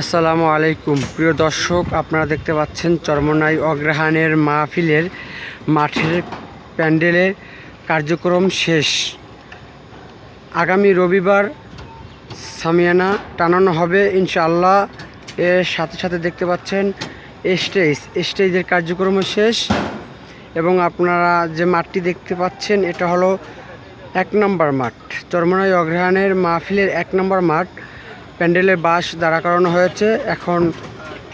আসসালামু আলাইকুম। প্রিয় দর্শক, আপনারা দেখতে পাচ্ছেন চরমনাই অগ্রহায়ণের মাহফিলের মাঠের প্যান্ডেলের কার্যক্রম শেষ। আগামী রবিবার সামিয়ানা টানানো হবে, ইনশাআল্লাহ। এর সাথে সাথে দেখতে পাচ্ছেন স্টেজ। স্টেজের কার্যক্রমও শেষ এবং আপনারা যে মাঠটি দেখতে পাচ্ছেন, এটা হলো এক নম্বর মাঠ। চরমনাই অগ্রহায়ণের মাহফিলের এক নম্বর মাঠ। প্যান্ডেলের বাস দাঁড়া করানো হয়েছে। এখন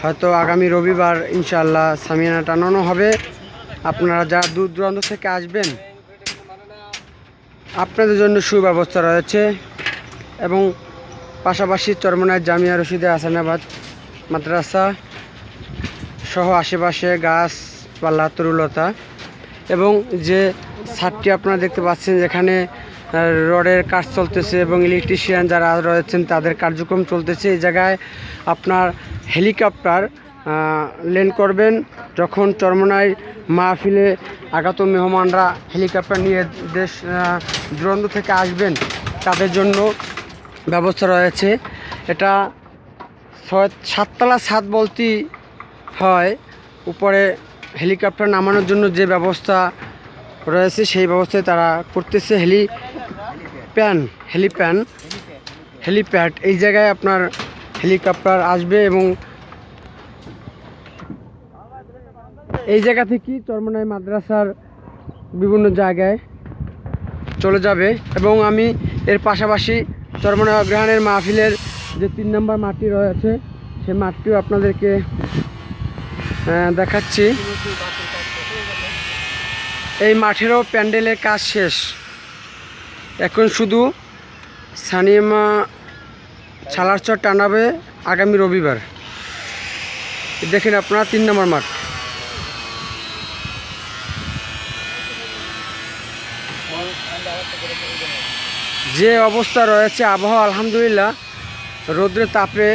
হয়তো আগামী রবিবার ইনশাল্লাহ সামিয়ানা টানানো হবে। আপনারা যারা দূর দূরান্ত থেকে আসবেন, আপনাদের জন্য সুব্যবস্থা রয়েছে এবং পাশাপাশি চরমনায় জামিয়া রশিদে হাসানাবাদ মাদ্রাসা সহ আশেপাশে গাছপালা তরুলতা এবং যে ছাদটি আপনারা দেখতে পাচ্ছেন, যেখানে রডের কাজ চলতেছে এবং ইলেকট্রিশিয়ান যারা রয়েছেন, তাদের কার্যক্রম চলতেছে। এই জায়গায় আপনার হেলিকপ্টার লেন করবেন। যখন চরমনায় মাহফিলে আগত মেহমানরা হেলিকপ্টার নিয়ে দেশ দূরান্ত থেকে আসবেন, তাদের জন্য ব্যবস্থা রয়েছে। এটা ছয়, সাততলা ছাদ বলতেই হয়। উপরে হেলিকপ্টার নামানোর জন্য যে ব্যবস্থা রয়েছে, সেই ব্যবস্থায় তারা করতেছে। হেলি প্যান, হেলিপ্যান, হেলিপ্যাড, এই জায়গায় আপনার হেলিকপ্টার আসবে এবং এই জায়গা থেকে চরমনাই মাদ্রাসার বিভিন্ন জায়গায় চলে যাবে এবং আমি এর পাশাপাশি চরমনাই অগ্রহায়ণের মাহফিলের যে তিন নম্বর মাটি রয়েছে সে মাঠটিও আপনাদেরকে দেখাচ্ছি। এই মাঠেরও প্যান্ডেলের কাজ শেষ। এখন শুধু সানিমা ছালার চর টানাবে আগামী রবিবার। দেখেন আপনারা তিন নম্বর মাঠ। যে অবস্থা রয়েছে আবহাওয়া, আলহামদুলিল্লাহ, রৌদ্রের তাপে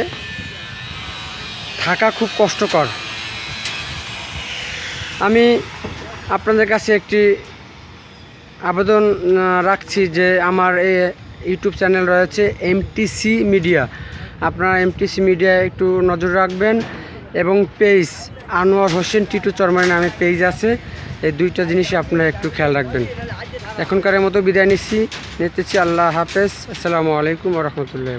থাকা খুব কষ্টকর। আমি আপনাদের কাছে একটি আবেদন রাখছি যে আমার এই ইউটিউব চ্যানেল রয়েছে এমটিসি মিডিয়া আপনারা এমটিসি মিডিয়া একটু নজর রাখবেন এবং পেজ, আনোয়ার হোসেন টিটু চরমারি নামে পেজ আছে। এই দুইটা জিনিসই আপনারা একটু খেয়াল রাখবেন। এখনকার মতো বিদায় নিচ্ছি। নিতেছি আল্লাহ হাফেজ। আসসালামু আলাইকুম রহমতুল্লাহ